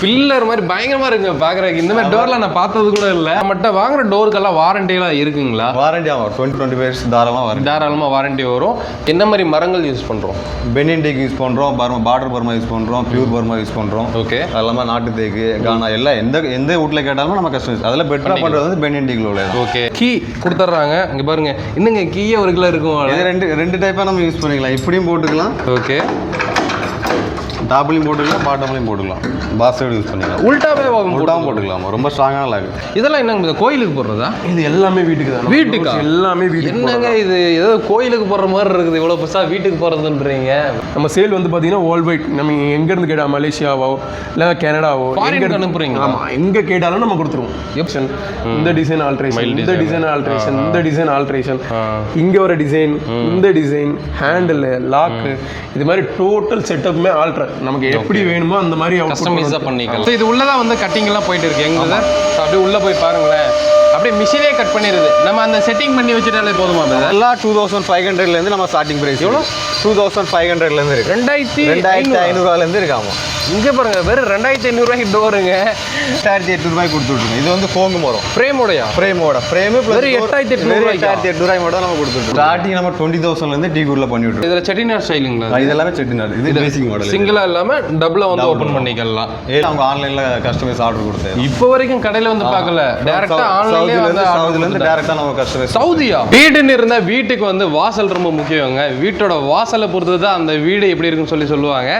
Pillar மாதிரி பயங்கரமா இருக்குங்க பாக்குறதுக்கு. இந்த மாதிரி டோர்லாம் நான் பார்த்தது கூட இல்ல. நம்மகிட்ட வாங்குற டோருக்கெல்லாம் வாரண்டிலாம் இருக்குங்களா? வாரண்டி ஆகும். டுவெண்ட்டி டுவெண்ட்டி ஃபைவ் தாராளமாக வாரண்டி தாராளமா வாரண்டி வரும். என்ன மாதிரி மரங்கள் யூஸ் பண்றோம்? பெனின் டேக் யூஸ் பண்ணுறோம் பர்மா பார்டர் பர்மா யூஸ் பண்ணுறோம் பியூர் பர்மா யூஸ் பண்ணுறோம் ஓகே அது இல்லாமல் நாட்டு தேக்கு கானா எல்லாம் எந்த எந்த வீட்டில் கேட்டாலும் நம்ம கஸ்டமர்ஸ் அதில் பெட்டராக பண்ணுறது வந்து பெனின் உள்ளது. ஓகே கீ கொடுத்துட்றாங்க இங்க பாருங்க. இன்னுங்க கீயே ஒரு கிலோ இருக்கும்? ரெண்டு ரெண்டு டைப்பாக நம்ம யூஸ் பண்ணிக்கலாம். இப்படியும் போட்டுக்கலாம். ஓகே டாப்லையும் போட்டுக்கலாம் பாட்டம்லையும் போட்டுக்கலாம். பாஸ்டர்ட் யூஸ் பண்ணிக்கலாம். உல்டாவே உல்டாவும் போட்டுக்கலாம். ரொம்ப ஸ்ட்ராங்கான லாக் இதெல்லாம் என்னங்க கோயிலுக்கு போடுறதா? இது எல்லாமே வீட்டுக்கு தான். வீட்டுக்கா? எல்லாமே வீட்டுக்கு என்னங்க இது? ஏதோ கோயிலுக்கு போடுற மாதிரி இருக்குது. இவ்வளவு பெருசா வீட்டுக்கு போறதுன்றீங்க நம்ம சேல் வந்து பார்த்தீங்கன்னா வேர்ல்ட் வைட் நம்ம எங்க இருந்து கேட்டா மலேசியாவோ இல்லை கனடாவோ எங்க க்கு இருந்து- அனுப்புறீங்களா? ஆமா எங்க கேட்டாலும் நம்ம கொடுத்துருவோம். ஆப்ஷன் இந்த டிசைன் ஆல்ட்ரேஷன் இந்த. டிசைன் ஆல்ட்ரேஷன் இந்த டிசைன் ஆல்ட்ரேஷன். இங்க ஒரு டிசைன் இந்த டிசைன் ஹேண்டில் லாக்கு இது மாதிரி டோட்டல் செட்டப்புமே ஆல்ட்ரு நமக்கு எப்படி வேணுமோ அந்த மாதிரி கஸ்டமைஸாக பண்ணிக்கலாம். ஸோ இது உள்ளதான் வந்து கட்டிங் எல்லாம் போயிட்டு இருக்கு. எங்க சார் அப்படியே உள்ள போய் பாருங்களேன். அப்படியே மிஷினே கட் பண்ணிடுது. நம்ம அந்த செட்டிங் பண்ணி வச்சுட்டாலே போதுமா? எல்லாம் டூ தௌசண்ட் ஃபைவ் ஹண்ட்ரட்லேருந்து நம்ம ஸ்டார்டிங் ப்ரைஸ் எவ்வளோ? டூ தௌசண்ட் ஃபைவ் ஹண்ட்ரட்லேருந்து இருக்கு. ரெண்டாயிரத்தி ரெண்டாயிரத்தி ஐநூறுவாலேருந்து இருக்காமா இங்க பாருங்க வெறும் ரெண்டாயிரத்தி ஐநூறுரூவாய்க்கு டோருங்க எட்டாயிரத்தி எட்நூறுபாய் கொடுத்துட்ருக்கோம் இது வந்து ஃபோங்கு மரம் ஃப்ரேமோடையா ஃப்ரேமோட ஃப்ரேமு வெறும் 8800 ரூபாய்க்கா? எட்டாயிரத்தி எட்நூறுபாய் மட்டும் நம்ம கொடுத்துருக்கோம் ஸ்டார்டிங் நம்ம டுவெண்ட்டி தௌசண்ட்லேருந்து டீ குடில் பண்ணி விட்டுருக்கோம். இதுல செட்டிநாட் ஸ்டைலுங்களா இது எல்லாமே செட்டிநாடு. இது பேசிக் மாடல் சிங்கிளா இல்லாம டபுளா வந்து ஓபன் பண்ணிக்கலாம். அவங்க ஆன்லைனில் கஸ்டமைஸ் ஆர்டர் கொடுத்தேன். இப்போ வரைக்கும் கடையில வந்து பார்க்கல. டைரக்டா ஆன்லைன்லயே வந்து சவுதிலேருந்து டேரெக்டாக நம்ம கஸ்டமைஸ் சவுதியா? வீடுன்னு இருந்தா வீட்டுக்கு வந்து வாசல் ரொம்ப முக்கியங்க. வீட்டோட வாசலை பொறுத்து தான் அந்த வீடு எப்படி இருக்குன்னு சொல்லி சொல்லுவாங்க.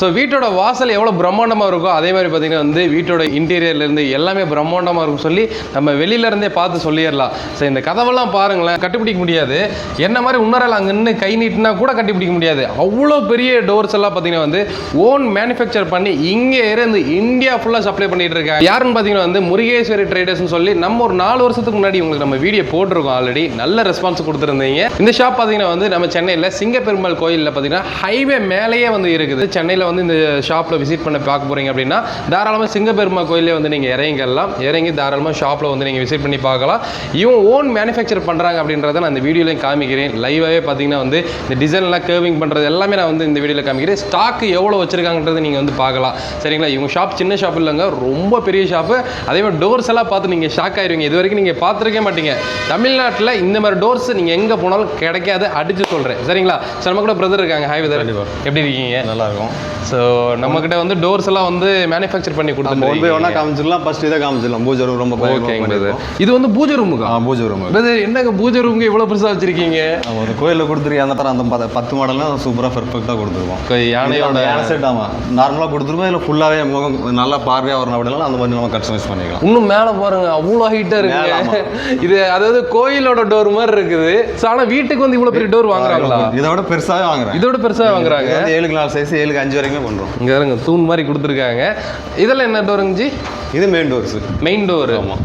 ஸோ வீட்டோட வாசல் எவ்வளோ பிரம்மாண்டமா இருக்கோ அதே மாதிரி பார்த்தீங்கன்னா வந்து வீட்டோட இன்டீரியர்ல இருந்து எல்லாமே பிரம்மாண்டமா இருக்கும் சொல்லி நம்ம வெளியில இருந்தே பார்த்து சொல்லிடலாம். ஸோ இந்த கதவெல்லாம் பாருங்களேன் கட்டிப்பிடிக்க முடியாது. என்ன மாதிரி உன்னரால் அங்கே நின்று கை நீட்டினா கூட கட்டிப்பிடிக்க முடியாது. அவ்வளோ பெரிய டோர்ஸ் எல்லாம் பார்த்தீங்கன்னா வந்து ஓன் மேனுஃபேக்சர் பண்ணி இங்கே இருந்து இந்தியா ஃபுல்லாக சப்ளை பண்ணிட்டு இருக்காங்க. யாருன்னு பார்த்தீங்கன்னா வந்து முருகேஸ்வரி ட்ரேடர்ஸ்னு சொல்லி நம்ம ஒரு நாலு வருஷத்துக்கு முன்னாடி உங்களுக்கு நம்ம வீடியோ போட்டிருக்கோம் ஆல்ரெடி நல்ல ரெஸ்பான்ஸ் கொடுத்துருந்தீங்க. இந்த ஷாப் பார்த்தீங்கன்னா வந்து நம்ம சென்னையில் சிங்கப்பெருமாள் கோயிலில் பார்த்தீங்கன்னா ஹைவே மேலேயே வந்து இருக்குது. சென்னையில் வந்து இந்த ஷாப்பில் விசிட் பண்ண பார்க்க போகிறீங்க அப்படின்னா தாராளமாக சிங்கப்பெருமாள் கோயிலே வந்து நீங்கள் இறங்கிக்கலாம். இறங்கி தாராளமாக ஷாப்பில் வந்து நீங்கள் விசிட் பண்ணி பார்க்கலாம். இவன் ஓன் மேனுஃபேக்சர் பண்ணுறாங்க அப்படின்றத நான் இந்த வீடியோலையும் காமிக்கிறேன். லைவாகவே பார்த்தீங்கன்னா வந்து இந்த டிசைன்லாம் கேர்விங் பண்ணுறது எல்லாமே நான் வந்து இந்த வீடியோவில் காமிக்கிறேன். ஸ்டாக் எவ்வளோ வச்சிருக்காங்கன்றதை நீங்கள் வந்து பார்க்கலாம். சரிங்களா? இவங்க ஷாப் சின்ன ஷாப் இல்லைங்க ரொம்ப பெரிய ஷாப்பு அதே மாதிரி டோர்ஸ் எல்லாம் பார்த்து நீங்கள் ஷாக் ஆயிருவீங்க. இது வரைக்கும் நீங்கள் பார்த்துருக்கே மாட்டீங்க. தமிழ்நாட்டில் இந்த மாதிரி டோர்ஸ் நீங்கள் எங்கே போனாலும் கிடைக்காது அடிச்சு சொல்கிறேன் சரிங்களா? சார் நம்ம கூட பிரதர் இருக்காங்க. ஹாய் விதர் கண்டிப்பா. எப்படி இருக்கீங்க? நல்லா இருக்கும் ஸோ நம்மக்கிட்ட வந்து டோர்ஸ் எல்லாம் வந்து மேனுஃபேக்சர் பண்ணி பை ஒன்றா காமிச்சிடலாம். ஃபர்ஸ்ட் இதை காமிச்சிடலாம். பூஜை room ரொம்ப ஓகேங்க இது வந்து பூஜை ரூமுக்கா ஆ பூஜை ரூம் பிரதர் என்னங்க பூஜை ரூமுக்கு இவ்வளோ பெருசாக வச்சிருக்கீங்க? ஒரு கோயிலில் கொடுத்துருக்கீங்க அந்த படம் அந்த பத்து மாடல்லாம் சூப்பராக பெர்ஃபெக்டாக கொடுத்துருக்கோம். யானையோட யானை ஆமாம் நார்மலாக கொடுத்துருக்கோம் இதில் ஃபுல்லாகவே முகம் நல்லா பார்வையாக வரணும் அப்படின்னாலும் அந்த மாதிரி நம்ம கஸ்டமைஸ் பண்ணிக்கலாம். இன்னும் மேல பாருங்க அவ்வளோ ஹைட்டா மேல, இருக்கு இது அதாவது கோயிலோட டோர் மாதிரி இருக்குது. So, ஆனா வீட்டுக்கு வந்து இவ்வளவு பெரிய டோர் வாங்குறாங்களா? இதை விட இதோட பெருசா வாங்குறாங்க. இது வந்து ஏழுக்கு நாலு சைஸ் ஏழுக்கு அஞ்சு வரைக்குமே பண்ணுறோம் இங்க பாருங்க தூண் மாதிரி கொடுத்துருக்காங்க. இதெல்லாம் என்ன டோருங்க ஜி? இது மெயின் டோர்ஸ் மெயின் டோர் ஆமா.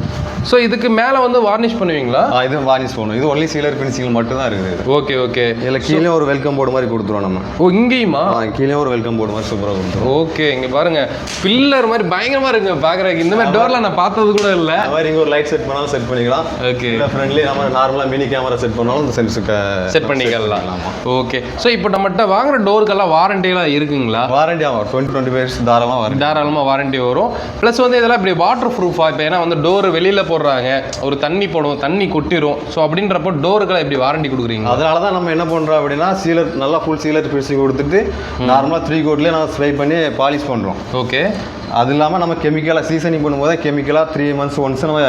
ஸோ இதுக்கு மேல வந்து வார்னிஷ் பண்ணுவீங்களா? இது வார்னிஷ் போகணும் இது ஒன்லி சீலர் ஃபினிஷிங் மட்டும் தான் இருக்குது ஓகே ஓகே இதில் கீழே ஒரு வெல்கம் போர்டு மாதிரி கொடுத்துருவோம் நம்ம. ஓ இங்கேயுமா? கீழே ஒரு வெல்கம் போர்டு மாதிரி சூப்பராக கொடுத்துருவோம். ஓகே இங்க பாருங்க. பில்லர் மாதிரி பயங்கரமா இருக்குங்க பாக்குறதுக்கு. இந்த மாதிரி டோர்லாம் நான் பார்த்தது கூட இல்ல. அது மாதிரி இங்கே ஒரு லைட் செட் பண்ணாலும் செட் பண்ணிக்கலாம். ஓகே ஃப்ரெண்ட்லி நம்ம நார்மலாக மினி கேமரா செட் பண்ணாலும் இந்த சென்ஸுக்கு செட் பண்ணிக்கலாம். ஓகே ஸோ இப்போ நம்மகிட்ட வாங்குற டோருக்கெல்லாம் வாரண்டிலாம் இருக்குங்களா? வாரண்டி ஆகும் டுவெண்ட்டி டுவெண்ட்டி ஃபைவ் தாராளமாக வாரண்டி தாராளமாக வாரண்டி வரும். ப்ளஸ் வந்து இதெல்லாம் இப்படி வாட்டர் ப்ரூஃபாக இப்போ ஏன்னா வந்து டோர் வெளியில் போடுறாங்க. ஒரு தண்ணி போடும் தண்ணி கொட்டிரும். ஸோ அப்படின்றப்போ டோருக்கெல்லாம் எப்படி வாரண்டி கொடுக்குறீங்க? அதனால தான் நம்ம என்ன பண்ணுறோம் அப்படின்னா சீலர் நல்லா ஃபுல் சீலர் ஃபினிஷிங் கொடுத்துட்டு நார்மலாக த்ரீ கோட்லேயே நம்ம ஸ்ப்ரே பண்ணி பாலிஷ் பண்ணுறோம் ஓகே அது இல்லாமல் நம்ம கெமிக்கலாக சீசனிங் பண்ணும்போது கெமிக்கலாக த்ரீ மந்த்ஸ் ஒன்ஸ் நம்ம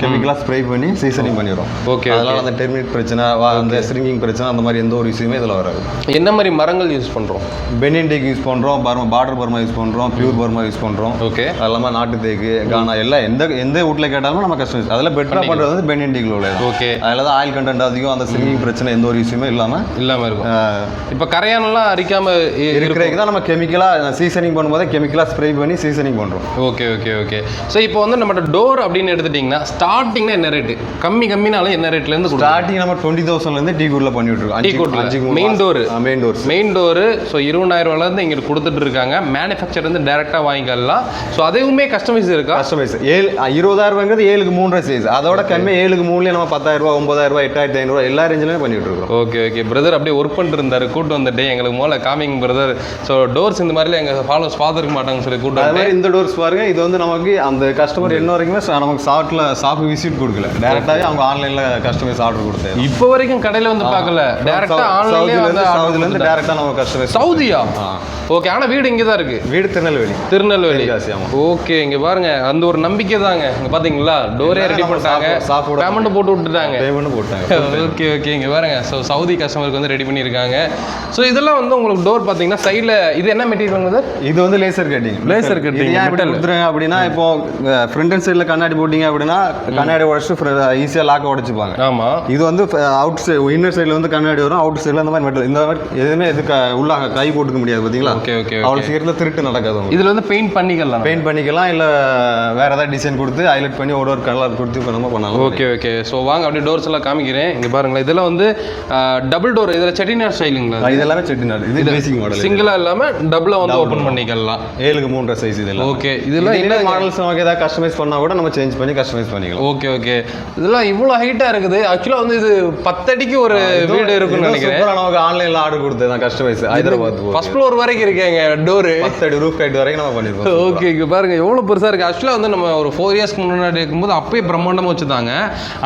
கெமிக்கலாக ஸ்ப்ரே பண்ணி சீசனிங் பண்ணிடுறோம். Okay, அதனால அந்த டெர்மினேட் பிரச்சனை அந்த ஸ்ட்ரிங்கிங் பிரச்சனை அந்த மாதிரி எந்த ஒரு விஷயமே இதில் வராது. என்ன மாதிரி மரங்கள் யூஸ் பண்ணுறோம் டேக் யூஸ் பண்ணுறோம் பர்மா பார்டர் பர்மா யூஸ் பண்ணுறோம் பியூர் பர்மா யூஸ் பண்ணுறோம் ஓகே அது இல்லாமல் நாட்டு தேக்கு கானா எல்லாம் எந்த எந்த வீட்டில் கேட்டாலும் நம்ம கஸ்டமைஸ் அதில் பெட்டராக பண்ணுறது வந்து பெனின் டேக்கில் உள்ளது. ஓகே அதில் தான் ஆயில் கண்டென்ட் அதிகம் அந்த ஸ்ட்ரிங்கிங் பிரச்சனை எந்த ஒரு விஷயமே இல்லாமல் இல்லாமல் இருக்கும். இப்போ கரையானெல்லாம் அரிக்காமல் இருக்கிறதுக்கு தான் நம்ம கெமிக்கலாக சீசனிங் பண்ணும்போது கெமிக்கலாக ஸ்ப்ரே பண்ணி சீசனிங் பண்ணுறோம் ஓகே ஓகே ஓகே ஸோ இப்போ வந்து நம்மகிட்ட டோர் அப்படின்னு எடுத்துட்டிங்கன்னா ஸ்டார்டிங்னா என்ன ரேட்டு கம்மி கம்மினாலும் என்ன ரேட்லேருந்து ஸ்டார்டிங் நம்ம டுவெண்ட்டி தௌசண்ட்லேருந்து டீ குடில் பண்ணிட்டு இருக்கோம் டீ கோட்ல main door main doors main door so இருபதாயிரம் ரூபாயிலேருந்து இங்கே கொடுத்துட்டு இருக்காங்க. மேனுஃபேக்சர் வந்து டேரெக்டாக வாங்கிக்கலாம். ஸோ அதுவுமே கஸ்டமைஸ் இருக்கா? கஸ்டமைஸ் ஏழு இருபதாயிரம் ரூபாய்ங்கிறது ஏழுக்கு மூன்றரை சைஸ் அதோட கம்மி ஏழுக்கு மூணுலேயே நம்ம பத்தாயிரம் ஒன்பதாயிரம் ரூபா எட்டாயிரத்தி ஐநூறுவா எல்லா ரேஞ்சிலுமே பண்ணிட்டு இருக்கோம் ஓகே ஓகே பிரதர் அப்படியே ஒர்க் பண்ணிட்டு இருந்தாரு. கூட்டு வந்துட்டு எங்களுக்கு மூல காமிங் பிரதர் ஸோ டோர்ஸ் இந்த மாதிரிலாம் எங்கள் ஃபாலோஸ் பார்த்துருக்க மாட்டாங்கன்னு சொல்லி கூட்டு அது மாதிரி இந்த டோர்ஸ் பாருங்க. இது வந்து நமக்கு அந்த கஸ்டமர் என்ன வரைக்குமே நமக்கு ஷாப்ல ஷாப் விசிட் கொடுக்கல. டேரக்டாவே அவங்க ஆன்லைன்ல கஸ்டமைஸ் ஆர்டர் கொடுத்தாரு இப்போ வரைக்கும் கடையில வந்து பார்க்கல. டேரக்டா ஆன்லைன்லயே வந்து சவுதில இருந்து டேரக்டா நம்ம கஸ்டமைஸ் சவுதியா. ஓகே ஆனா வீடு இங்க தான் இருக்கு. வீடு திருநெல்வேலி. திருநெல்வேலி. ஓகே இங்க பாருங்க. அந்த ஒரு நம்பிக்கை தாங்க. இங்க பாத்தீங்களா? டோரே ரெடி பண்ணிட்டாங்க பேமெண்ட் போட்டு விட்டுட்டாங்க. பேமெண்ட் போட்டாங்க. ஓகே ஓகே இங்க பாருங்க. ஸோ சவுதி கஸ்டமருக்கு வந்து ரெடி பண்ணியிருக்காங்க. ஸோ இதெல்லாம் வந்து உங்களுக்கு டோர் பார்த்தீங்கன்னா சைடில் இது என்ன மெட்டீரியல் சார் இது வந்து லேசர் கட்டிங் Laser cutting, இது ஏன் இப்படி. கொடுத்துருங்க அப்படின்னா இப்போ ஃப்ரண்ட் அண்ட் சைடில் கண்ணாடி போட்டீங்க அப்படின்னா கண்ணாடி உடச்சு ஈஸியாக லாக்க உடைச்சுப்பாங்க. ஆமா. இது வந்து அவுட் சைடு இன்னர் சைடில் வந்து கண்ணாடி வரும் அவுட் சைடில் அந்த மாதிரி மெட்டல் இந்த மாதிரி எதுவுமே இது க- உள்ள கை போட்டுக்க முடியாது பார்த்தீங்களா ஓகே ஓகே அவ்வளோ சீக்கிரத்தில் திருட்டு நடக்காது இதுல வந்து பெயிண்ட் பண்ணிக்கலாம். பெயிண்ட் பண்ணிக்கலாம் இல்லை வேற ஏதாவது டிசைன் கொடுத்து ஹைலைட் பண்ணி ஒரு ஒரு கலர் கொடுத்து இப்போ நம்ம பண்ணலாம். Okay okay. ஸோ வாங்க அப்படியே டோர்ஸ் எல்லாம் காமிக்கிறேன். இங்க பாருங்களேன். இதெல்லாம் வந்து டபுள் டோர் இதுல செட்டினார் ஸ்டைலுங்களா இது? எல்லாமே செட்டிநாடு. இது பேசிக் மாடல் சிங்கிளா இல்லாம டபுளா வந்து ஓபன் பண்ணிக்கலாம். ஏழுக்கு மூன்றரை சைஸ் இதெல்லாம். ஓகே இதெல்லாம் என்ன மாடல்ஸ் நமக்கு ஏதாவது கஸ்டமைஸ் பண்ணா கூட நம்ம சேஞ்ச் பண்ணி கஸ்டமைஸ் பண்ணிக்கலாம். ஓகே ஓகே இதெல்லாம் இவ்வளோ ஹைட்டா இருக்குது. ஆக்சுவலா வந்து இது பத்தடிக்கு ஒரு வீடு இருக்கும்னு நினைக்கிறேன். நமக்கு ஆன்லைன்ல ஆர்டர் கொடுத்தது தான் கஸ்டமைஸ் ஹைதராபாத் ஃபர்ஸ்ட் ஃப்ளோர் வரைக்கும் இருக்கேங்க டோரு பத்து அடி ரூஃப் ஹைட் வரைக்கும் நம்ம பண்ணிருக்கோம். ஓகே இங்க பாருங்க எவ்வளோ பெருசா இருக்கு. ஆக்சுவலாக வந்து நம்ம ஒரு ஃபோர் இயர்ஸ்க்கு முன்னாடி இருக்கும்போது அப்பயே பிரம்மாண்டமா வச்சுருந்தாங்க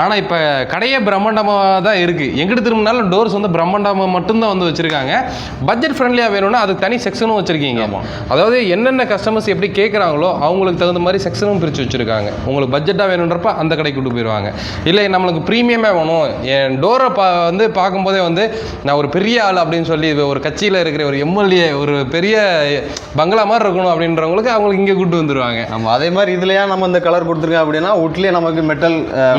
ஆனா இப்போ கடையே பிரம்மாண்டமா தான் இருக்கு. எங்கிட்டு திரும்பினாலும் டோர்ஸ் வந்து பிரம்மாண்டமா மட்டும்தான் வந்து வச்சிருக்காங்க. பட்ஜெட் ஃப்ரெண்ட்லியாக வேணும்னா அதுக்கு தனி செக்ஷனும் வச்சிருக்கீங்க. அதாவது என்னென்ன கஸ்டமர்ஸ் எப்படி கேட்குறாங்களோ அவங்களுக்கு தகுந்த மாதிரி செக்ஷனும் பிரித்து வச்சிருக்காங்க. உங்களுக்கு பட்ஜெட்டாக வேணுன்றப்ப அந்த கடைக்கு கூட்டு போயிடுவாங்க. இல்லை நம்மளுக்கு ப்ரீமியமாக வேணும். என் டோரை பா வந்து பார்க்கும்போதே வந்து நான் ஒரு பெரிய ஆள் அப்படின்னு சொல்லி ஒரு கட்சியில் இருக்கிற ஒரு எம்எல்ஏ ஒரு பெரிய பங்களா மாதிரி இருக்கணும் அப்படின்றவங்களுக்கு அவங்களுக்கு இங்கே கூட்டு வந்துருவாங்க. நம்ம அதே மாதிரி இதுலயா நம்ம இந்த கலர் கொடுத்துருக்கோம் அப்படின்னா உட்லயே நமக்கு மெட்டல்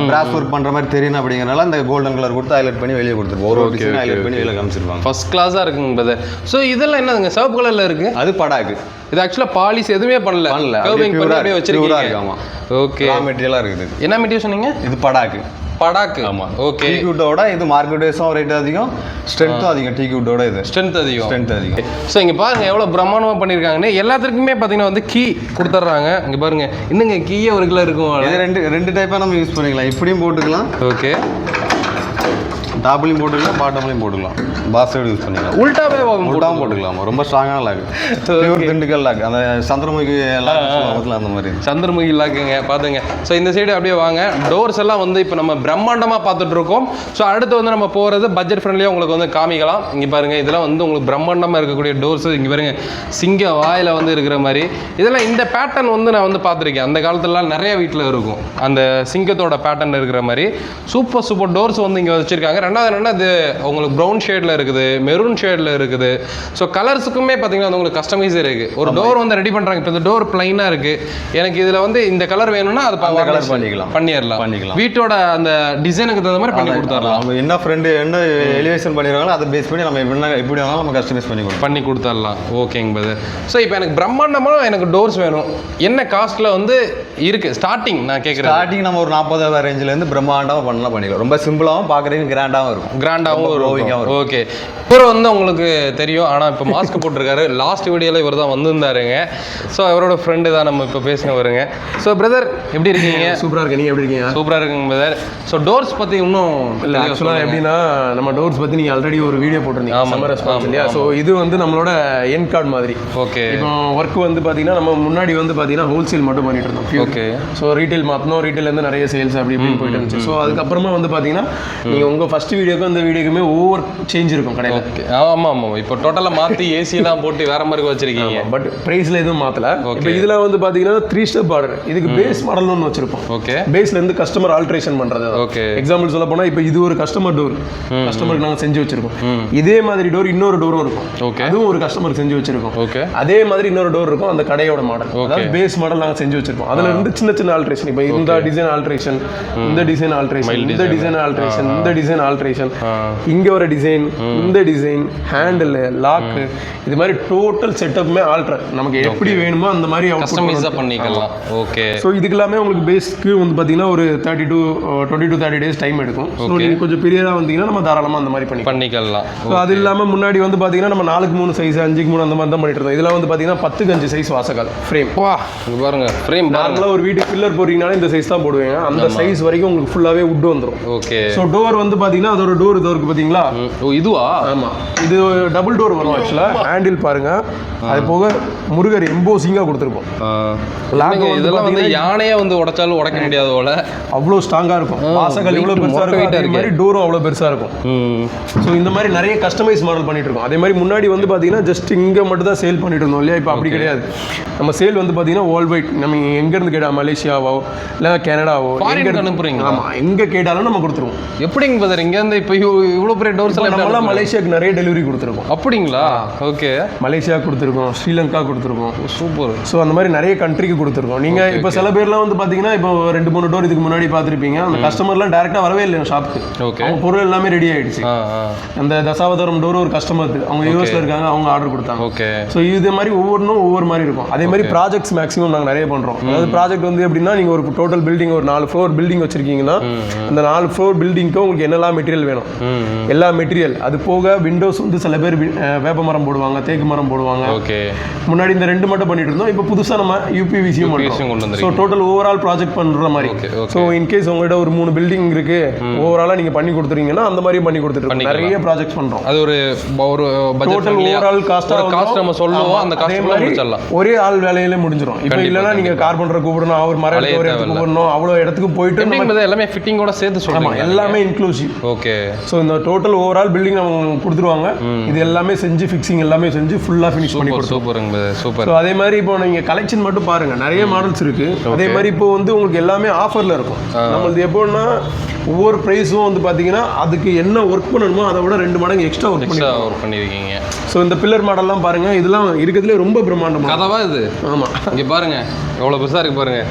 பிராஸ் ஒர்க் பண்ற மாதிரி தெரியணும் அப்படிங்கறனால இந்த கோல்டன் கலர் கொடுத்து ஹைலைட் பண்ணி வெளியே கொடுத்துருவோம். ஒரு ஹைலைட் பண்ணி வெளியே காமிச்சிருப்பாங்க ஃபர்ஸ்ட் கிளாஸாக இருக்குங்க ஸோ இதெல்லாம் என்னதுங்க? சிவப்பு கலரில் இருக்குது அது படாக்கு. இது ஆக்சுவலாக பாலிஸ் எதுவுமே பண்ணல. பண்ணல. கர்விங் பண்ணி அப்படியே வச்சிருக்கீங்க. ஆமா. ஓகே ரா மெட்டீரியலா இருக்குது என்ன மெட்டீரியல் சொன்னீங்க? இது படாக்கு. படாக்கு. ஆமா. ஓகே டீக்யூட்டோட இது மார்க்கெட் வேஸும் ரேட் அதிகம் ஸ்ட்ரென்த்தும் அதிகம். டீக்யூட்டோட இது. ஸ்ட்ரென்த் அதிகம். ஸ்ட்ரென்த் அதிகம். ஸோ இங்கே பாருங்க எவ்வளோ பிரம்மாண்டமாக பண்ணியிருக்காங்கன்னு எல்லாத்துக்குமே பார்த்தீங்கன்னா வந்து கீ கொடுத்துட்றாங்க. இங்கே பாருங்க. இன்னுங்க கீயே ஒரு கிலோ இருக்கும். இது ரெண்டு ரெண்டு டைப்பாக நம்ம யூஸ் பண்ணிக்கலாம். இப்படியும் போட்டுக்கலாம். ஓகே டாப்லையும் போட்டுக்கலாம் பாட்டம்லையும் போட்டுக்கலாம். பாஸ் சைடு யூஸ் பண்ணிக்கலாம். உல்டாவே உள்டாவும் போட்டுக்கலாம். ரொம்ப ஸ்ட்ராங்கான லாக் பியூர் திண்டுக்கல் லாக் அந்த சந்திரமுகி லாக் அந்த மாதிரி. சந்திரமுகி இல்லாக்குங்க பார்த்துங்க ஸோ இந்த சைடு அப்படியே வாங்க. டோர்ஸ் எல்லாம் வந்து இப்போ நம்ம பிரம்மாண்டமாக பார்த்துட்டு இருக்கோம். ஸோ அடுத்து வந்து நம்ம போகிறது பட்ஜெட் ஃப்ரெண்ட்லியாக உங்களுக்கு வந்து காமிக்கலாம். இங்கே பாருங்க இதெல்லாம் வந்து உங்களுக்கு பிரம்மாண்டமாக இருக்கக்கூடிய டோர்ஸ் இங்கே பாருங்க சிங்க வாயில் வந்து இருக்கிற மாதிரி. இதெல்லாம் இந்த பேட்டர்ன் வந்து நான் வந்து பார்த்துருக்கேன். அந்த காலத்துலலாம் நிறைய வீட்டில் இருக்கும். அந்த சிங்கத்தோட பேட்டர்ன் இருக்கிற மாதிரி. சூப்பர் சூப்பர் டோர்ஸ் வந்து இங்கே வச்சிருக்காங்க. ரெண்டாவது என்னன்னா இது உங்களுக்கு ப்ரௌன் ஷேடில் இருக்குது மெரூன் ஷேடில் இருக்குது. ஸோ கலர்ஸுக்குமே பார்த்தீங்கன்னா வந்து உங்களுக்கு கஸ்டமைஸ் இருக்குது ஒரு டோர் வந்து ரெடி பண்ணுறாங்க இப்போ இந்த டோர் பிளைனாக இருக்குது எனக்கு இதில் வந்து இந்த கலர் வேணும்னா அது colour பண்ணிக்கலாம். பண்ணிடலாம். பண்ணிக்கலாம். வீட்டோட அந்த டிசைனுக்கு தகுந்த மாதிரி பண்ணி கொடுத்துடலாம். அவங்க என்ன ஃப்ரெண்டு என்ன எலிவேஷன் பண்ணிடுறாங்களோ அதை பேஸ் பண்ணி நம்ம எப்படி எப்படி வேணாலும் நம்ம கஸ்டமைஸ் பண்ணி கொடுப்போம் பண்ணி கொடுத்துடலாம். ஓகேங்க பிரதர் ஸோ இப்போ எனக்கு பிரம்மாண்டமாக எனக்கு டோர்ஸ் வேணும். என்ன காஸ்ட்டில் வந்து இருக்குது ஸ்டார்டிங் நான் கேட்குறேன் ஸ்டார்டிங் நம்ம ஒரு நாற்பதாயிரம் ரேஞ்சில இருந்து பிரம்மாண்டமாக பண்ணலாம் பண்ணிக்கலாம். ரொம்ப சிம்பிளாகவும் பார்க்குறதுக்கு கிராண்டாகவும் இருக்கும். கிராண்டாகவும் இருக்கும். ஓகே இவர் வந்து உங்களுக்கு தெரியும். ஆனால் இப்போ மாஸ்க் போட்டிருக்காரு. லாஸ்ட் வீடியோவில் இவர் தான் வந்திருந்தாருங்க. ஸோ அவரோட ஃப்ரெண்டு தான் நம்ம இப்போ பேசினவருங்க ஸோ பிரதர் எப்படி இருக்கீங்க? சூப்பரா இருக்கு நீங்க எப்படி இருக்கீங்க? சூப்பராக இருக்குங்க பிரதர் ஸோ டோர்ஸ் பற்றி இன்னும் இல்ல ஆக்சுவலாக. எப்படின்னா நம்ம டோர்ஸ் பத்தி நீங்க ஆல்ரெடி ஒரு வீடியோ போட்டிருந்தீங்க. சம்மர் ரெஸ்பான்ஸ் இல்லையா? ஸோ இது வந்து நம்மளோட என் கார்டு மாதிரி. ஓகே இப்போ ஒர்க் வந்து பாத்தீங்கன்னா நம்ம முன்னாடி வந்து பாத்தீங்கன்னா ஹோல்சேல் மட்டும் பண்ணிட்டு இருந்தோம். ஓகே ஸோ ரீட்டைல் மாற்றணும் ரீட்டைலேருந்து நிறைய சேல்ஸ் அப்படி இப்படின்னு போயிட்டு இருந்துச்சு. ஸோ அதுக்கப்புறமா வந்து பார்த்தீங்கன்னா நீங்கள் உங்கள் ஃபர்ஸ்ட் வீடியோக்கும் இந்த வீடியோக்குமே ஒவ்வொரு சேஞ்ச் இருக்கும் கடையில். ஓகே ஆமாம் ஆமாம் இப்போ டோட்டலாக மாற்றி ஏசிலாம் போட்டு வேற மாதிரி வச்சிருக்கீங்க. பட் ப்ரைஸில் எதுவும் மாற்றல. இப்போ இதில் வந்து பார்த்தீங்கன்னா த்ரீ ஸ்டெப் ஆர்டர் இதுக்கு பேஸ் மாடல்னு ஒன்று வச்சிருப்போம். ஓகே பேஸ்லேருந்து கஸ்டமர் ஆல்ட்ரேஷன் பண்ணுறது ஓகே எக்ஸாம்பிள் சொல்ல போனால் இப்போ இது ஒரு கஸ்டமர் டோர் கஸ்டமருக்கு நாங்கள் செஞ்சு வச்சிருக்கோம். இதே மாதிரி டோர் இன்னொரு டோரும் இருக்கும். Okay. அதுவும் ஒரு கஸ்டமர் செஞ்சு வச்சிருக்கோம். ஓகே அதே மாதிரி இன்னொரு டோர் இருக்கும் அந்த கடையோட மாடல். அதாவது பேஸ் மாடல் நாங்கள் செஞ்சு வச்சிருப்போம் அதுல இருந்து சின்ன சின்ன ஆல்ட்ரேஷன் இப்போ இந்த டிசைன் ஆல்ட்ரேஷன் இந்த டிசைன் ஆல்ட்ரேஷன் இந்த. டிசைன் ஆல்ட்ரேஷன் இந்த டிசைன் ஆல்ட்ரேஷன் ஆ. இங்க ஒரு டிசைன் இந்த டிசைன் ஹேண்டில் லாக்கு இது மாதிரி டோட்டல் செட்டப்புமே ஆல்ட்ரு நமக்கு எப்படி வேணுமோ அந்த மாதிரி கஸ்டமைஸாக பண்ணிக்கலாம். ஓகே ஸோ இதுக்கு எல்லாமே உங்களுக்கு பேஸ்க்கு வந்து பார்த்தீங்கன்னா ஒரு thirty two twenty two thirty days time எடுக்கும் ஸோ நீங்கள் கொஞ்சம் பெரியதாக வந்தீங்கன்னா நம்ம தாராளமாக அந்த மாதிரி பண்ணிக்கலாம். பண்ணிக்கலாம். ஸோ அது இல்லாமல் முன்னாடி வந்து பார்த்தீங்கன்னா நம்ம நாலுக்கு மூணு சைஸ் அஞ்சுக்கு மூணு அந்த மாதிரி தான் பண்ணிட்டு இருந்தோம். இதெல்லாம் வந்து பார்த்தீங்கன்னா பத்துக்கு அஞ்சு சைஸ் வாசக்கால் ஃப்ரேம் வா பாருங்க ஃப்ரேம் நார்மலாக ஒரு வீட்டுக்கு பில்லர் போடுறீங்கனாலே இந்த சைஸ் தான் போடுவீங்க அந்த சைஸ் வரைக்கும் உங்களுக்கு ஃபுல்லாகவே உட் வந்துடும் ஓகே ஸோ டோர் வந்து பார்த்தீங்கன்னா பார்த்தீங்கன்னா அதோட டோர் இது இருக்கு பார்த்தீங்களா. ஓ இதுவா? ஆமா. இது டபுள் டோர் வரும் ஆக்சுவலா ஹேண்டில் பாருங்க. அது போக முருகர் எம்போசிங்கா கொடுத்துருப்போம். இதெல்லாம் வந்து பாத்தீங்கன்னா- யானையே வந்து உடைச்சாலும் உடைக்க முடியாது போல. அவ்வளோ ஸ்ட்ராங்கா இருக்கும். வாசகல் இவ்வளோ பெருசா மொட்டை இருக்கும். அதே. மாதிரி டோரும் அவ்வளோ பெருசா இருக்கும். ஸோ இந்த மாதிரி நிறைய கஸ்டமைஸ் மாடல் பண்ணிட்டு இருக்கோம். அதே மாதிரி முன்னாடி வந்து பார்த்தீங்கன்னா ஜஸ்ட் இங்கே மட்டும் தான் சேல் பண்ணிட்டு இருந்தோம் இல்லையா? இப்போ அப்படி கிடையாது. நம்ம சேல் வந்து பார்த்தீங்கன்னா வேர்ல்ட் வைட் நம்ம எங்கேருந்து கேட்டால் மலேசியாவோ இல்லை கனடாவோ எங்க க்கு அனுப்புறீங்களா? ஆமாம் எங்கே கேட்டாலும் நம்ம கொடுத்துருவோம். எப்படிங்க பதர் இங்க இருந்து இப்போ இவ்வளோ- பெரிய டோர்ஸ் நம்மளாம் மலேசியாவுக்கு நிறைய டெலிவரி கொடுத்துருக்கோம். அப்படிங்களா? ஓகே மலேசியா கொடுத்துருக்கோம் ஸ்ரீலங்கா கொடுத்துருக்கோம். சூப்பர். ஸோ அந்த மாதிரி நிறைய கண்ட்ரிக்கு கொடுத்துருக்கோம். நீங்கள் இப்போ சில பேர்லாம் வந்து பார்த்தீங்கன்னா இப்போ ரெண்டு மூணு டோர் இதுக்கு முன்னாடி பார்த்துருப்பீங்க அந்த கஸ்டமர்லாம் டேரெக்டாக வரவே இல்லை ஷாப்புக்கு ஓகே அவங்க பொருள் எல்லாமே ரெடி ஆயிடுச்சு. அந்த தசாவதாரம் டோர் ஒரு கஸ்டமர் அவங்க யூஎஸ்ல இருக்காங்க அவங்க ஆர்டர் கொடுத்தாங்க. ஓகே ஸோ இது மாதிரி ஒவ்வொன்றும் ஒவ்வொரு மாதிரி இருக்கும். அதே மாதிரி ப்ராஜெக்ட்ஸ் மேக்ஸிமம் நாங்கள் நிறைய பண்ணுறோம் அதாவது ப்ராஜெக்ட் வந்து எப்படின்னா நீங்கள் ஒரு டோட்டல் பில்டிங் ஒரு நாலு ஃப்ளோர் பில்டிங் வச்சிருக்கீங்கன்னா அந்த நாலு ஃப்ளோர் பில்டிங்க்கு உங்களுக்கு என்னெல்லாம் மெட்டீரியல் வேணும். எல்லா மெட்டீரியல் அது போக விண்டோஸ் வந்து சில பேர் வேப்ப மரம் போடுவாங்க தேக்கு மரம் போடுவாங்க. ஓகே. முன்னாடி இந்த ரெண்டு மட்டும் பண்ணிட்டு இருந்தோம். இப்போ புதுசா நம்ம யூபிவிசியும் பண்ணுறோம் ஸோ. டோட்டல் ஓவரால் ப்ராஜெக்ட் பண்ற மாதிரி. ஸோ இன்கேஸ் உங்கள்கிட்ட ஒரு மூணு பில்டிங் இருக்கு ஓவராலாக நீங்க பண்ணி கொடுத்துறீங்கன்னா அந்த மாதிரி பண்ணி கொடுத்துட்டு. நிறைய ப்ராஜெக்ட்ஸ் பண்றோம். அது ஒரு ஒரு பட்ஜெட் டோட்டல் ஓவரால் காஸ்டா காஸ்ட் நம்ம சொல்லுவோம் அந்த காஸ்ட் ஒரே ஆள் வேலையில முடிஞ்சிரும். இப்போ இல்லைன்னா நீங்க கார்பெண்டர் கூப்பிடணும் அவர் மரம். கூப்பிடணும் அவ்வளோ இடத்துக்கு போயிட்டு எல்லாமே ஃபிட்டிங்கோட சேர்த்து சொல்லுவாங்க எல்லாமே இன்க்ளூசிவ் ஓகே ஸோ இந்த டோட்டல் ஓவரால் பில்டிங் அவங்க கொடுத்துருவாங்க. இது எல்லாமே செஞ்சு ஃபிக்ஸிங் எல்லாமே செஞ்சு ஃபுல்லாக ஃபினிஷ் பண்ணி சூப்பர் சூப்பருங்க சூப்பர். ஸோ அதே மாதிரி இப்போ நீங்க கலெக்ஷன் மட்டும் பாருங்க. நிறைய மாடல்ஸ் இருக்கு. அதே மாதிரி இப்போ வந்து உங்களுக்கு எல்லாமே ஆஃபர்ல இருக்கும். நம்மளது எப்படின்னா ஒவ்வொரு ப்ரைஸும் வந்து பாத்தீங்கன்னா அதுக்கு என்ன ஒர்க் பண்ணணுமோ அதை விட ரெண்டு மடங்கு எக்ஸ்ட்ரா ஒர்க் பண்ணி ஒர்க் பண்ணியிருக்கீங்க ஸோ இந்த பில்லர் மாடல்லாம் பாருங்க. இதெல்லாம் இருக்கிறதுலே ரொம்ப பிரம்மாண்டமா கதவா இது? ஆமா. இங்க பாருங்க. எவ்வளவு பெருசா இருக்கு பாருங்க.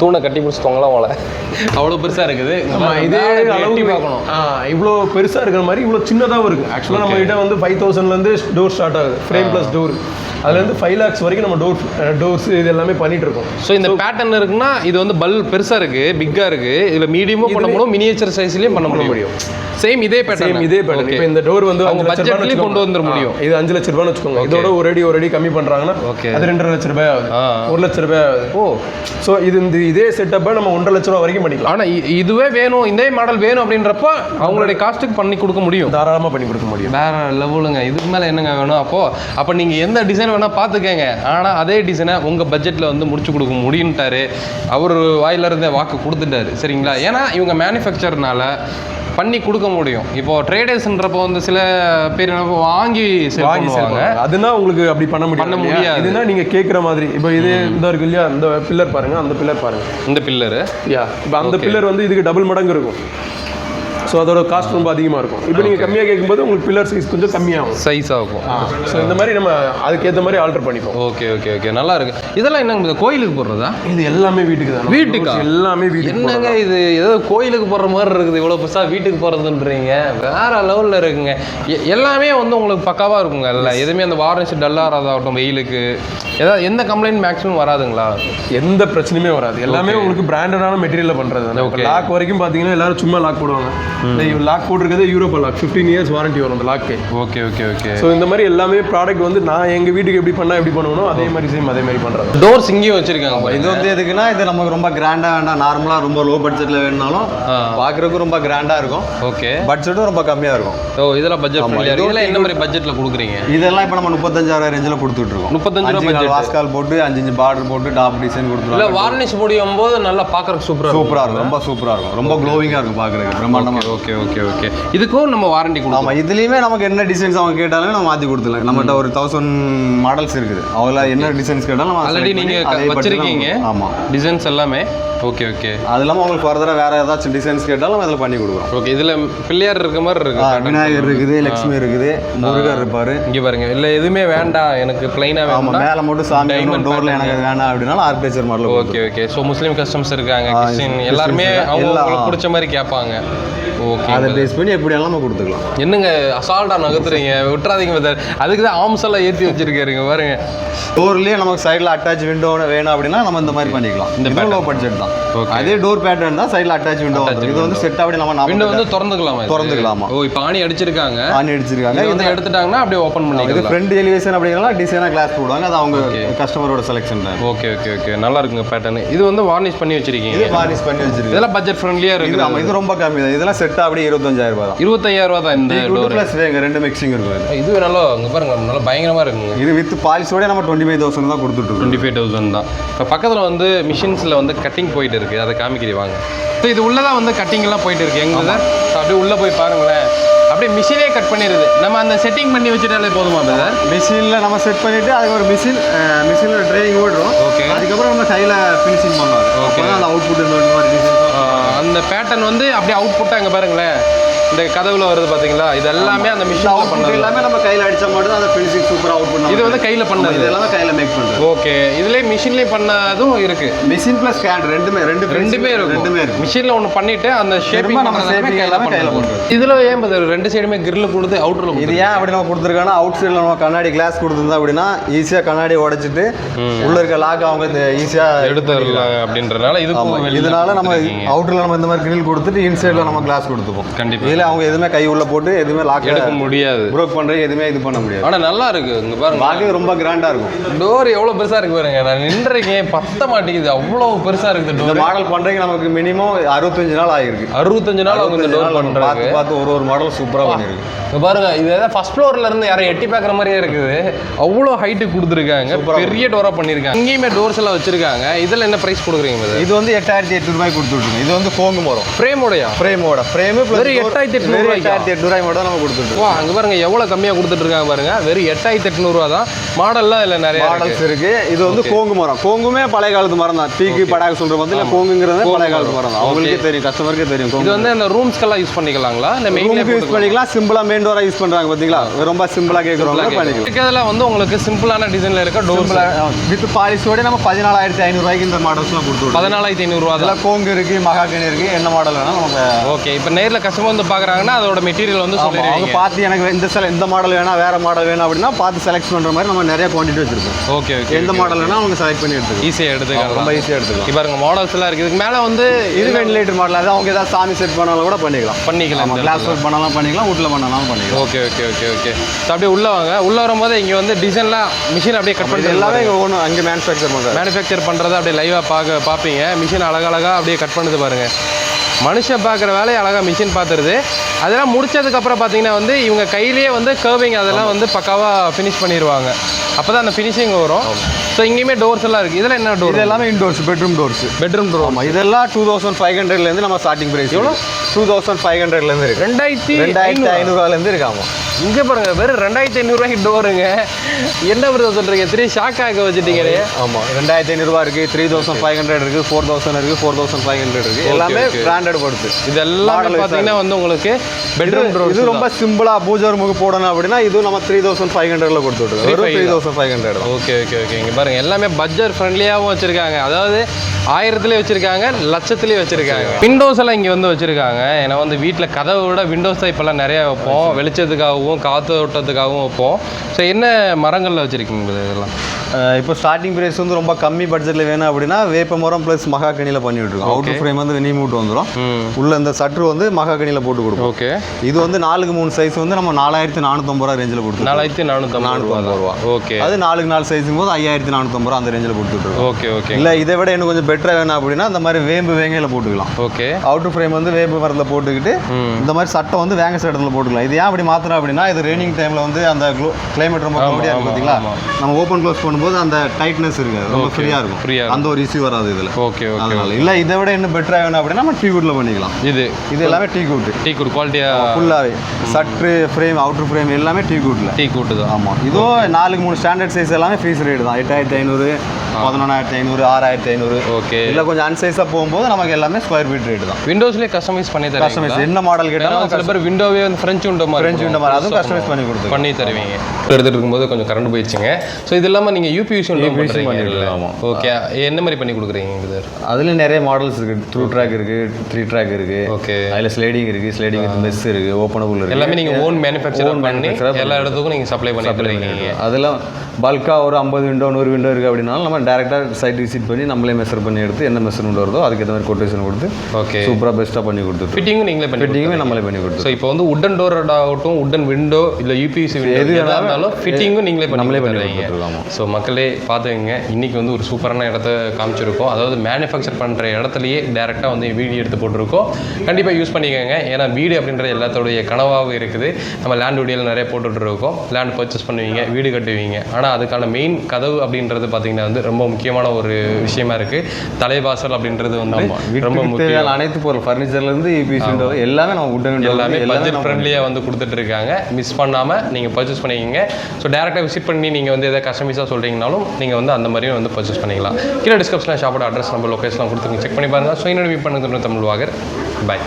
தூணை கட்டி பிடிச்சிட்டோங்களா போல. அவ்வளவு பெருசா இருக்குது. இதே மேல இப்படி அளவு எட்டி பார்க்கணும். ஆ, இவ்வளோ பெருசா இருக்கிற மாதிரி இவ்வளோ சின்னதாகவும் இருக்கு. ஆக்சுவலாக நம்ம கிட்ட வந்து ஃபைவ் தௌசண்ட்லேருந்து டோர் ஸ்டார்ட் ஆகுது. ஃப்ரேம் ப்ளஸ் டோர் அதுலேருந்து ஃபைவ் லேக்ஸ் வரைக்கும் நம்ம டோர் டோர்ஸ் இது எல்லாமே பண்ணிட்டு இருக்கோம். ஸோ இந்த பேட்டர்ன் இருக்குன்னா இது வந்து பல் பெருசா இருக்கு பிக்கா இருக்கு. இதுல மீடியமும் பண்ண முடியும் மினியேச்சர் சைஸ்லயும் பண்ண முடியும். சேம் இதே சேம் பேட்டர்ன் இதே பேட்டர்ன் இப்போ இந்த டோர் வந்து அவங்க அஞ்சு லட்ச budgetலயே கொண்டு வந்துட. முடியும். இது அஞ்சு லட்ச ரூபான்னு வச்சுக்கோங்க. இதோட ஒரு அடி ஒரு அடி கம்மி பண்றாங்கன்னா Okay. அது ரெண்டரை லட்ச ரூபாய் ஆகுது. ஒரு லட்ச ரூபாய் ஆகுது. ஓ. ஸோ இது இந்த இதே செட்டப்பை நம்ம ஒன்றரை லட்ச ரூபா வரைக்கும் பண்ணிக்கலாம். ஆனா இ- இதுவே வேணும் இதே மாடல் வேணும் அப்படின்றப்ப அவங்களுடைய காஸ்ட்டுக்கு பண்ணி கொடுக்க முடியும். தாராளமாக பண்ணி கொடுக்க முடியும். வேற லெவலுங்க இதுக்கு மேல என்னங்க வேணும்? அப்போ அப்ப நீங்க எந்த டிசைன் வேணா பாத்துக்கங்க ஆனா அதே டிசைனை உங்க பட்ஜெட்ல வந்து முடிச்சு கொடுக்க முடியும்ட்டாரு. அவர் வாயில இருந்தே வாக்கு கொடுத்துட்டாரு. சரிங்களா? ஏன்னா இவங்க மேனுஃபேக்சர்னால பண்ணி கொடுக்க முடியும். இப்போ ட்ரேடர்ஸ்ன்றப்போ வந்து சில பேர் என்ன வாங்கி வாங்கி. அதுனா உங்களுக்கு அப்படி பண்ண முடியும் பண்ண? முடியாது. இதுனா நீங்க கேட்குற மாதிரி. இப்போ இது இந்த இருக்கு இல்லையா? இந்த பில்லர் பாருங்க அந்த பில்லர் பாருங்க. இந்த பில்லரு யா இப்போ அந்த. பில்லர் வந்து இதுக்கு டபுள் மடங்கு இருக்கும். ஸோ அதோட காஸ்ட் ரொம்ப அதிகமாக இருக்கும். இப்போ நீங்கள் கம்மியாக கேட்கும்போது உங்களுக்கு பில்லர் சைஸ் கொஞ்சம் கம்மியாகும். சைஸ் ஆகும். ஸோ இந்த மாதிரி நம்ம அதுக்கேற்ற மாதிரி ஆல்டர் பண்ணிப்போம். ஓகே ஓகே ஓகே நல்லா இருக்கு. இதெல்லாம் என்னங்க கோயிலுக்கு போடுறதா? இது எல்லாமே வீட்டுக்கு தான். வீட்டுக்கா? எல்லாமே வீட்டுக்கு என்னங்க இது? ஏதோ கோயிலுக்கு போற மாதிரி இருக்குது. இவ்வளவு பெருசா வீட்டுக்கு போறதுன்றீங்க வேற லெவல்ல இருக்குங்க. எல்லாமே வந்து உங்களுக்கு பக்காவா இருக்குங்க. இல்ல எதுவுமே அந்த வாரன்சி டல்லாகிறதாகட்டும் வெயிலுக்கு. ஏதாவது எந்த கம்ப்ளைண்ட் மேக்ஸிமம் வராதுங்களா? எந்த பிரச்சனையுமே வராது. எல்லாமே உங்களுக்கு பிராண்டடான மெட்டீரியல்ல பண்றது Okay. லாக் வரைக்கும் பாத்தீங்கன்னா எல்லாரும் சும்மா லாக் போடுவாங்க. லாக் போட்டிருக்கிறது யூரோப்பா லாக் 15 இயர்ஸ் வாரண்டி வரும் அந்த lock okay okay okay so இந்த மாதிரி எல்லாமே ப்ராடக்ட் வந்து நான் எங்க வீட்டுக்கு எப்படி பண்ணா எப்படி பண்ணுவனோ அதே மாதிரி சேம் அதே மாதிரி பண்றது. டோர்ஸ் இங்கேயும் வச்சிருக்காங்க இது. வந்து எதுக்குன்னா இது நமக்கு ரொம்ப கிராண்டா வேண்டாம். நார்மலா ரொம்ப லோ பட்ஜெட்ல வேணும்னாலும் ஆ. பார்க்கறதுக்கு ரொம்ப கிராண்டா இருக்கும். ஓகே பட்ஜெட்டும் ரொம்ப கம்மியா இருக்கும். ஓ இதெல்லாம் பட்ஜெட் இதெல்லாம் என்ன மாதிரி பட்ஜெட்ல கொடுக்குறீங்க? இதெல்லாம் இப்போ நம்ம முப்பத்தஞ்சாயிரம் ரேஞ்சில் கொடுத்துட்டு இருக்கோம். 35 ரூபா வாஸ்கால் போட்டு அஞ்சு அஞ்சு பார்டர் போட்டு டாப் டிசைன் இல்ல கொடுத்துருவோம் வார்னிஷ் முடியும் போது நல்லா பாக்குறதுக்கு சூப்பரா சூப்பரா இருக்கும் ரொம்ப சூப்பரா இருக்கும். ரொம்ப க்ளோவிங்கா இருக்கும் பார்க்கறதுக்கு பிரம்மாண்டமா இருக்கும். ஓகே ஓகே ஓகே இதுக்கும் நம்ம வாரண்டி கொடுக்கலாம். ஆமா இதுலயுமே நமக்கு என்ன டிசைன்ஸ் அவங்க கேட்டாலும் நம்ம மாத்தி கொடுத்துலாம் நம்மகிட்ட ஒரு தௌசண்ட் மாடல்ஸ் இருக்குது. அவங்கள என்ன டிசைன்ஸ் கேட்டாலும் ஆல்ரெடி select நீங்க பண்ணி க- அதே budget ல வச்சிருக்கீங்க. நம்ம- ஆமா. டிசைன்ஸ் எல்லாமே. Okay okay. அது இல்லாம உங்களுக்கு ஃபர்தரா வேற ஏதாச்சும் டிசைன்ஸ் கேட்டாலும் அதில் பண்ணி கொடுக்குறோம் ஓகே இதுல பிள்ளையார் இருக்க மாதிரி இருக்கு. விநாயகர் இருக்குது லட்சுமி இருக்குது முருகர் இருப்பாரு. இங்க பாருங்க இல்ல எதுவுமே வேண்டாம் எனக்கு பிளைனா ஆமா வேண்டாம் மேல மட்டும் சாமி டோர்ல. எனக்கு வேணாம் அப்படின்னாலும் architecture model okay okay. So Muslim customers இருக்காங்க கிறிஸ்டின் எல்லாருமே. அவங்க எல்லாம். பிடிச்ச மாதிரி கேட்பாங்க. ஓகே. அதை பேஸ் பண்ணி எப்படியாலும் நம்ம கொடுத்துக்கலாம். என்னங்க அசால்ட்டா நகர்த்துறீங்க? விட்டுறாதீங்க பதர் அதுக்கு தான் ஆம்ஸ் எல்லாம் ஏத்தி வச்சிருக்காருங்க பாருங்க. டோர்லயே நமக்கு சைடுல அட்டாச் விண்டோ வேணும் அப்படின்னா நம்ம இந்த மாதிரி பண்ணிக்கலாம். இந்த இந்த லோ பட்ஜெட் தான். Okay. அதே டோர் பேட்டர்ன் தான் சைடுல அட்டாச் விண்டோ இது வந்து செட் அப்படி நம்ம விண்டோ வந்து திறந்துக்கலாமா இது? திறந்துக்கலாமா. ஓ இப்போ ஆணி அடிச்சிருக்காங்க. ஆணி அடிச்சிருக்காங்க. இது எடுத்துட்டாங்கன்னா அப்படியே ஓப்பன் இது பண்ணிக்கலாம். ஃப்ரண்ட் எலிவேஷன் அப்படிங்கிறலாம் டிசைனா கிளாஸ் போடுவாங்க. அது அவங்க. கஸ்டமரோட செலெக்ஷன் தான். ஓகே ஓகே ஓகே நல்லா இருக்குங்க பேட்டர்ன் இது வந்து வார்னிஷ் பண்ணி வச்சிருக்கீங்க. இது வார்னிஷ் பண்ணி வச்சிருக்கு இதெல்லாம் பட்ஜெட் ஃப்ரெண்ட்லியா இது இருக்கு ஆமா இது ரொம்ப கம்மி தான். இதெல்லாம் செட் அப்படியே இருபத்தஞ்சாயிரம் ரூபாய் தான். இருபத்தையாயிரம் ரூபா தான் இந்த டோர் ப்ளஸ் வேங்க ரெண்டு மிக்சிங் இருக்கும். இது. இது நல்லா இங்க பாருங்க நல்லா பயங்கரமா இருக்குங்க. இது வித் பாலிஸோட நம்ம டுவெண்ட்டி ஃபைவ் தௌசண்ட் தான் கொடுத்துட்டு டுவெண்ட்டி ஃபைவ் தௌசண்ட் தான். இப்போ பக்கத்தில் வந்து மிஷின்ஸில் வந்து கட்டிங் போயிட்டு இருக்கு அதை காமிக்கிறீ வாங்க. ஸோ இது உள்ளே தான் வந்து கட்டிங் எல்லாம் போயிட்டு இருக்கு எங்க சார்? ஸோ அப்படியே உள்ளே போய் பாருங்களேன். அப்படியே மிஷினே கட் பண்ணிடுது. நம்ம அந்த செட்டிங் பண்ணி வச்சுட்டாலே போதுமா பிரதர் மிஷினில் நம்ம செட் பண்ணிட்டு அதுக்கு ஒரு மிஷின் மிஷினில் ட்ரைனிங் ஓடுறோம் Okay. அதுக்கப்புறம் நம்ம கையில் ஃபினிஷிங் பண்ணுவோம். Okay. அப்போ அந்த அவுட்புட் இந்த மாதிரி டிசைன் அந்த பேட்டர்ன் வந்து அப்படியே அவுட்புட்டாக அங்கே பாருங்களேன். இந்த கதவுல வருது பார்த்தீங்களா இது எல்லாமே அந்த அவுட்புட் பண்ணது. எல்லாமே நம்ம கையில் அடிச்சா மட்டும் தான் அந்த ஃபினிஷிங் சூப்பராக அவுட் பண்ணுவோம் இது வந்து கையில் பண்ணது. இது எல்லாமே கையில் மேக் பண்ணுறது ஓகே. இதுலேயே மிஷின்லேயே பண்ணதும் இருக்கு. மிஷின் ப்ளஸ் ஸ்கேன் ரெண்டுமே ரெண்டு ரெண்டுமே இருக்கும். ரெண்டுமே இருக்கும். மிஷினில் ஒன்று பண்ணிட்டு அந்த ஷேப்பிங் நம்ம shaping எல்லாமே கையில பண்றது. இதில் ஏன் ரெண்டு சைடுமே கிரில் கொடுத்து அவுட்டரில் இது ஏன் அப்படி நம்ம கொடுத்துருக்கோன்னா அவுட் சைடில் நம்ம கண்ணாடி கிளாஸ் கொடுத்துருந்தா அப்படின்னா ஈஸியாக கண்ணாடி உடைச்சிட்டு உள்ள இருக்க லாக் அவங்க ஈஸியாக எடுத்துடலாம் அப்படின்றனால வெளில இதனால நம்ம. அவுட்டரில் நம்ம இந்த மாதிரி கிரில் கொடுத்துட்டு இன்சைடில் நம்ம கிளாஸ் கொடுத்துப்போம் கண்டிப்பா. இதில் அவங்க எதுவுமே கை உள்ள போட்டு எதுவுமே லாக் எடுக்க முடியாது. ப்ரோக் பண்ணுறது எதுவுமே இது பண்ண முடியாது. ஆனா நல்லா இருக்கு. இங்க பாருங்க. பார்க்கவே ரொம்ப கிராண்டாக இருக்கும். டோர் எவ்வளவு பெருசா இருக்கு பாருங்க. நான் நின்றுருக்கேன். பத்த மாட்டேங்குது. அவ்வளவு பெருசா இருக்குது இந்த டோர் மாடல் பண்ணுறதுக்கு நமக்கு மினிமம் அறுபத்தஞ்சு நாள் ஆகிருக்கு அறுபத்தஞ்சு நாள் அவங்க இந்த டோர் பார்த்து பண்றாங்க பார்த்து ஒரு ஒரு மாடல் சூப்பராக பண்ணியிருக்கு. இங்க பாருங்க. இது ஏதாவது ஃபர்ஸ்ட் ஃப்ளோர்ல இருந்து யாரும் எட்டி பார்க்குற மாதிரியே இருக்குது. அவ்வளோ ஹைட்டு கொடுத்துருக்காங்க. பெரிய டோரா பண்ணிருக்காங்க இங்கேயுமே டோர்ஸ் எல்லாம் வச்சிருக்காங்க. இதுல என்ன பிரைஸ் கொடுக்குறீங்க இது வந்து எட்டாயிரத்தி எட்நூறுபாய் கொடுத்துட்ருக்கோம் இது வந்து கோங்கு மரம். ஃப்ரேமோடயா ஃப்ரேமோட ஃப்ரேமு வெறும் 8,800 ரூபாய்க்கா? எட்டாயிரத்தி எட்நூறுபாய் மட்டும் தான் நம்ம கொடுத்துட்டு வா அங்க பாருங்க எவ்வளவு கம்மியா கொடுத்துட்டு இருக்காங்க பாருங்க. வெறும் எட்டாயிரத்தி எட்நூறுவா தான். மாடல்லாம் இதுல நிறைய. மாடல்ஸ் இருக்கு. இது வந்து கோங்கு மரம். கோங்குமே பழைய காலத்து மரம் தான். பீக்கு படாக சொல்ற வந்து இல்லை கோங்குங்கிறது பழைய காலத்து மரம். தான். அவங்களுக்கே தெரியும் கஸ்டமருக்கே தெரியும் இது வந்து அந்த ரூம்ஸ்க்கெல்லாம் யூஸ் பண்ணிக்கலாங்களா? இந்த ரூமுக்கு யூஸ் பண்ணிக்கலாம். சிம்பிளா மெயின் டோரா யூஸ் பண்றாங்க பாத்தீங்களா? ரொம்ப சிம்பிளா கேட்குறவங்க பண்ணிக்கலாம். இருக்கிறதுல வந்து உங்களுக்கு சிம்பிளான டிசைன்ல இருக்க டோர் வித் பாலிஸோட நம்ம பதினாலாயிரத்தி ஐநூறுபாய்க்கு இந்த மாடல்ஸ்லாம் கொடுத்து விடுவோம் பதினாலாயிரத்தி ஐநூறுரூவா அதெல்லாம் கோங்கு இருக்கு மகாகனி இருக்கு என்ன மாடல் வேணா நமக்கு ஓகே இப்போ நேர்ல கஸ்டமர் வந்து பார்க்குறாங்கன்னா அதோட மெட்டீரியல் வந்து அவங்க பார்த்து எனக்கு இந்த செல இந்த மாடல் வேணா வேற மாடல் வேணும் அப்படின்னா பார்த்து செலக்ட் பண்ற மாதிரி நம்ம நிறைய குவான்டிட்டி வச்சிருக்கோம். ஓகே ஓகே எந்த மாடல் வேணா அவங்க செலக்ட் பண்ணி எடுத்துக்கலாம். ஈஸியாக எடுத்துக்கலாம். ரொம்ப ஈஸியாக எடுத்துக்கலாம். இப்போ பாருங்க மாடல்ஸ் எல்லாம் இருக்கு இதுக்கு மேலே வந்து இது வெண்டிலேட்டர் மாடல் அது அவங்க ஏதாவது சாமி செட் பண்ணாலும் கூட பண்ணிக்கலாம். பண்ணிக்கலாம் கிளாஸ் ஒர்க் பண்ணலாம் பண்ணிக்கலாம் வீட்டில் பண்ணலாம் பண்ணிக்கலாம். Okay okay okay okay so அப்படியே உள்ள வாங்க. உள்ள வரும்போது இங்க வந்து டிசைன்லாம் மிஷின் அப்படியே கட் பண்ணி எல்லாமே ஒன்று அங்கே மேனுஃபேக்சர் பண்ணுறாரு மேனுஃபேக்சர் பண்ணுறதை அப்படியே லைவாக பார்க்க பார்ப்பீங்க. மிஷின் அழகழகா அப்படியே கட் பண்ணுது பாருங்க. மனுஷன் பார்க்குற வேலையை அழகாக மிஷின் பார்த்துருது. அதெல்லாம் முடிச்சதுக்கப்புறம் பார்த்தீங்கன்னா வந்து இவங்க கையிலேயே வந்து கர்விங் அதெல்லாம் வந்து பக்காவாக ஃபினிஷ் பண்ணிடுவாங்க. அப்போ தான் அந்த ஃபினிஷிங் வரும். ஸோ இங்கேயுமே டோர்ஸ் எல்லாம் இருக்குது இதில் என்ன டோர் இது எல்லாமே indoors bedroom doors bedroom door ஆமாம் இதெல்லாம் டூ தௌசண்ட் ஃபைவ் ஹண்ட்ரட்லேருந்து நம்ம ஸ்டார்டிங் ப்ரைஸ் எவ்வளோ டூ தௌசண்ட் ஃபைவ் ஹண்ட்ரட்லேருந்து இருக்கு. ரெண்டாயிரத்தி ரெண்டாயிரத்தி ஐநூறுவாலேருந்து இருக்கு ஆமாம் இங்கே பாருங்க வெறும் ரெண்டாயிரத்தி ஐநூறுரூவாய்க்கு டோருங்க என்ன விருது சொல்கிறீங்க திரு ஷாக் ஆக வச்சுட்டீங்களே. ஆமாம் ரெண்டாயிரத்தி ஐநூறுபா இருக்குது த்ரீ தௌசண்ட் ஃபைவ் ஹண்ட்ரட் இருக்குது ஃபோர் தௌசண்ட் இருக்குது ஃபோர் தௌசண்ட் ஃபைவ் ஹண்ட்ரட் இருக்குது எல்லாமே. பிராண்டட் பொறுத்து இது எல்லாமே பார்த்தீங்கன்னா வந்து உங்களுக்கு பெட்ரூம் இது- ரொம்ப சிம்பிளா பூஜை ரூமுக்கு போடணும் அப்படின்னா இது நம்ம த்ரீ தௌசண்ட் ஃபைவ் ஹண்ட்ரட்ல கொடுத்துட்டு வெறும் three thousand five hundred okay okay okay இங்கே பாருங்க எல்லாமே பட்ஜெட் ஃப்ரெண்ட்லியாகவும் வச்சிருக்காங்க. அதாவது ஆயிரத்துலேயே வச்சிருக்காங்க லட்சத்துலேயே வச்சிருக்காங்க. விண்டோஸ் எல்லாம் இங்கே வந்து வச்சிருக்காங்க. ஏன்னா வந்து வீட்டில் கதவை விட விண்டோஸ் தான் இப்போல்லாம் நிறைய வைப்போம். வெளிச்சத்துக்காகவும் காத்தோட்டத்துக்காகவும் வைப்போம். ஸோ என்ன மரங்களில் வச்சிருக்கீங்க இது இதெல்லாம்? இப்போ ஸ்டார்டிங் பிரைஸ் வந்து ரொம்ப கம்மி பட்ஜெட்ல வேணும் அப்படின்னா வேப்ப மரம் ப்ளஸ் மகாகனியில் பண்ணிட்டு இருக்கோம் அவுட்டர் ஃப்ரேம் வந்து வெனி மூட்டு வந்துடும் உள்ள இந்த சட்ரு வந்து மகாகனியில் போட்டு கொடுப்போம். ஓகே இது வந்து நாலுக்கு மூணு சைஸ் வந்து நம்ம நாலாயிரத்தி நானூற்றம்பது ரூபா ரேஞ்சில் கொடுத்துருக்கோம். நாலாயிரத்தி நானூற்றம்பது ரூபா ஓகே அது நாலுக்கு நாலு சைஸும் போது ஐயாயிரத்தி நானூற்றம்பது ரூபா அந்த ரேஞ்சில் கொடுத்துட்ருக்கோம் ஓகே ஓகே இல்லை இதை விட இன்னும் கொஞ்சம் பெட்டராக வேணும் அப்படின்னா இந்த மாதிரி வேம்பு வேங்கையில் போட்டுக்கலாம். ஓகே அவுட்டர் ஃப்ரேம் வந்து வேம்பு மரத்தில் போட்டுக்கிட்டு இந்த மாதிரி சட்டை வந்து வேங்க சட்டத்தில் போட்டுக்கலாம். இது ஏன் அப்படி மாத்துறோம் அப்படின்னா இது ரெய்னிங் டைமில் வந்து அந்த கிளைமேட் ரொம்ப ஆமா, கம்மியாக ஆமா, இருக்கு பார்த்தீங்களா. நம்ம ஓப்பன் க்ளோஸ் பண்ணும்போது அந்த டைட்னஸ் இருக்காது ரொம்ப. ஃப்ரீயாக இருக்கும். Free-ஆ அந்த ஒரு இஷ்யூ வராது இதில். ஓகே ஓகே இல்லை இதை விட இன்னும் பெட்டராக வேணும் அப்படின்னா நம்ம டீ குட்டில் பண்ணிக்கலாம். இது. இது எல்லாமே டீ கூட்டு டீ குட் குவாலிட்டியா ஃபுல்லாகவே சட்ரு ஃப்ரேம் அவுட்டர் ஃப்ரேம் எல்லாமே டீ கூட்டில் டீ கூட்டு தான். ஆமாம் இதுவும் நாலுக்கு மூணு ஸ்டாண்டர்ட் சைஸ் எல்லாமே ஃபீஸ் ரேட் தான். எட்டாயிரத்தி ஐநூறு பதினொன்றாயிரத்தி ஐநூறு ஆறாயிரத்தி ஐநூறு. ஓகே. இல்லை கொஞ்சம் அன்சைஸாக போகும்போது நமக்கு எல்லாமே ஸ்கொயர் ஃபீட் ரேட் தான். விண்டோஸ்லேயே கஸ்டமைஸ் பண்ணி தருவீங்க கஸ்டமைஸ் என்ன மாடல் கேட்டாலும் சில பேர் விண்டோவே வந்து ஃப்ரெஞ்ச் விண்டோ மாதிரி ஃப்ரெஞ்ச் விண்டோ மாதிரி. அதுவும் கஸ்டமைஸ் பண்ணி கொடுத்துருக்கோம் பண்ணி தருவீங்க. எடுத்துட்டு இருக்கும்போது கொஞ்சம் கரண்ட் போயிடுச்சுங்க. ஸோ இது இல்லாமல் நீங்கள் ஆமா. ஓகே என்ன மாதிரி பண்ணி கொடுக்குறீங்க இது? அதுல நிறைய மாடல்ஸ் இருக்கு. த்ரூ ட்ராக் இருக்கு த்ரீ ட்ராக் இருக்கு. ஓகே அதுல ஸ்லைடிங் இருக்கு ஸ்லைடிங் மெஸ் இருக்கு ஓப்பனபிள் இருக்கு எல்லாமே நீங்கள் ஓன் மேனுஃபேக்சர் பண்ணி எல்லா இடத்துக்கும் நீங்கள் சப்ளை இருக்கீங்க. அதெல்லாம் பல்கா ஒரு ஐம்பது விண்டோ நூறு விண்டோ இருக்கு அப்படின்னாலும் நம்ம டேரெக்டாக சைட் விசிட் பண்ணி நம்மளே மெஷர் பண்ணி எடுத்து என்ன மெஷர்மெண்ட் வருதோ அதுக்கேற்ற மாதிரி கொட்டேஷன் கொடுத்து ஓகே சூப்பராக பெஸ்ட்டாக பண்ணி கொடுத்துட்டு ஃபிட்டிங்கும் நீங்களே பண்ணி ஃபிட்டிங்குமே நம்மளே பண்ணி கொடுத்துருவோம் ஸோ இப்போ வந்து உட்டன் டோர் ஆகட்டும் உட்டன் விண்டோ இல்லை யூபிசி விண்டோ எது இருந்தாலும் ஃபிட்டிங்கும் நீங்களே நம்மளே பண்ணி கொடுத்துருவோம் ஸோ மக்களே பார்த்துக்கங்க. இன்னைக்கு வந்து ஒரு சூப்பரான இடத்த காமிச்சிருக்கோம். அதாவது மேனுஃபேக்சர் பண்ணுற இடத்துலையே டேரெக்டாக வந்து வீடியோ எடுத்து போட்டிருக்கோம். கண்டிப்பாக யூஸ் பண்ணிக்கோங்க. ஏன்னா வீடு அப்படின்றது எல்லாத்தோடைய கனவாகவும் இருக்குது. நம்ம லேண்ட் வீடியோவில் நிறைய போட்டுட்டு இருக்கோம். லேண்ட் பர்ச்சேஸ் பண்ணுவீங்க வீடு கட்டுவீங்க. ஆனால் அதுக்கான மெயின் கதவு அப்படின்றது பார்த்தீங்கன்னா வந்து ரொம்ப முக்கியமான ஒரு விஷயமா இருக்குது தலைவாசல் அப்படின்றது வந்து ரொம்ப வீட்டுக்கு முக்கியம் தேவையான அனைத்து பொருள் ஃபர்னிச்சர்லேருந்து விண்டோ எல்லாமே நம்ம உட்டன் எல்லாமே பட்ஜெட் ஃப்ரெண்ட்லியாக வந்து கொடுத்துட்டு இருக்காங்க. மிஸ் பண்ணாமல் நீங்கள் பர்ச்சேஸ் பண்ணிக்கிங்க. ஸோ டேரெக்டாக விசிட் பண்ணி நீங்கள் வந்து எதாவது கஸ்டமைஸாக சொல்கிறீங்கனாலும் நீங்கள் வந்து அந்த மாதிரியும் வந்து பர்ச்சேஸ் பண்ணிக்கலாம். கீழே டிஸ்கிரிப்ஷனில் ஷாப்போட அட்ரஸ் நம்ம லொக்கேஷன்லாம் கொடுத்துருங்க செக் பண்ணி பாருங்கள் ஸோ இன்னொரு மீட் பண்ணுறது தமிழ் வாகர். பை